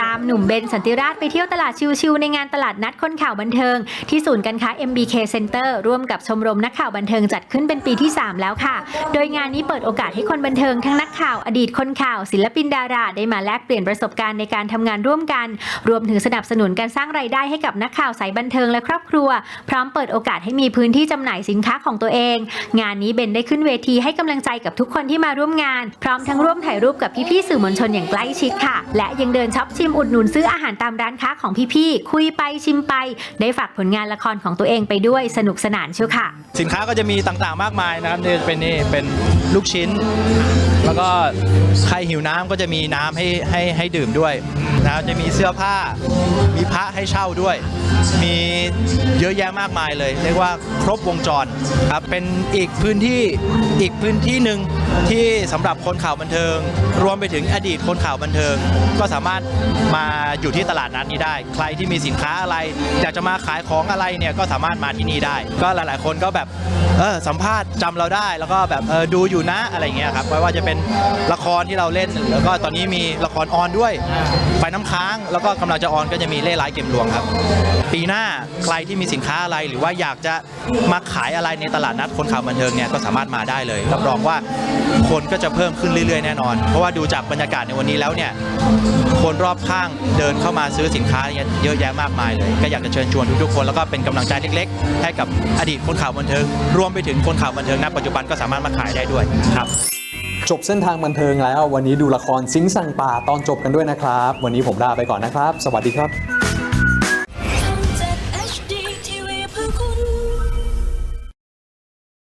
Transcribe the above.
ตาม หนุ่มเบนสันติราชไปเที่ยวตลาดชิวๆในงานตลาดนัดคนข่าวบันเทิง ที่ศูนย์การค้า MBK Center ร่วมกับชมรมนักข่าวบันเทิงจัดขึ้นเป็นปีที่ 3 แล้วค่ะ โดยงานนี้เปิดโอกาสให้คนบันเทิงทั้งนักข่าวอดีตคนข่าว ศิลปินดาราได้มาแลกเปลี่ยนประสบการณ์ในการทำงานร่วมกัน รวมถึงสนับสนุนการสร้างรายได้ให้กับนักข่าวสายบันเทิงและครอบครัว พร้อมเปิดโอกาสให้มีพื้นที่จำหน่ายสินค้าของตัวเอง งานนี้เบนได้ขึ้นเวทีให้กำลังใจกับทุกคนที่มาร่วมงาน พร้อมทั้งร่วมถ่ายรูปกับพี่ๆสื่อมวลชนอย่างใกล้ชิดค่ะ และยังเดินช็อปชิมอุดหนุนซื้ออาหารตามร้านค้าของพี่ๆ คุยไปชิมไป ได้ฝากผลงานละครของตัวเองไปด้วยสนุกสนานเชียวค่ะ สินค้าก็จะมีต่างๆมากมายนะครับนี่เป็นนี่เป็นลูกชิ้น แล้วก็ใครหิวน้ำก็จะมีน้ำให้ให้ให้ดื่มด้วยนะครับจะมีเสื้อผ้า มีพระให้เช่าด้วย มีเยอะแยะมากมายเลย เรียกว่าครบวงจรครับเป็นอีกพื้นที่อีกพื้นที่หนึ่งที่สำหรับคนข่าวบันเทิง รวมไปถึงอดีตคนข่าวบันเทิง ก็สามารถมาอยู่ที่ตลาดนัดนี้ได้ ใครที่มีสินค้าอะไรอยากจะมาขายของอะไรเนี่ยก็สามารถมาที่นี่ได้ ก็หลาย ๆ คนก็แบบ เออสัมภาษณ์จำเราได้แล้วก็แบบเออดูอยู่นะอะไรเงี้ยครับไม่ว่าจะเป็นละครที่เราเล่น แล้วก็ตอนนี้มีละครออนด้วยไฟน้ำค้างแล้วก็กำลังจะออนก็จะมีเล่ร้ายเกมลวงครับ ปีหน้าใครที่มีสินค้าอะไรหรือว่าอยากจะมาขายอะไรในตลาดนัดคนข่าวบันเทิงเนี่ยก็สามารถมาได้เลยรับรองว่าคนก็จะเพิ่มขึ้นเรื่อยๆแน่นอน เพราะว่าดูจากบรรยากาศในวันนี้แล้วเนี่ยคนรอบข้างเดินเข้ามาซื้อสินค้าเนี่ยเยอะแยะมากมายเลย ก็อยากจะเชิญชวนทุกๆคนแล้วก็เป็นกำลังใจเล็ก ๆ ให้กับอดีตคนข่าวบันเทิงรวมไปถึงคนข่าวบันเทิงณปัจจุบันก็สามารถมาขายได้ด้วยครับจบเส้นทางบันเทิงแล้ว วันนี้ดูละครซิงสังป่าตอนจบกันด้วยนะครับ วันนี้ผมลาไปก่อนนะครับ สวัสดีครับ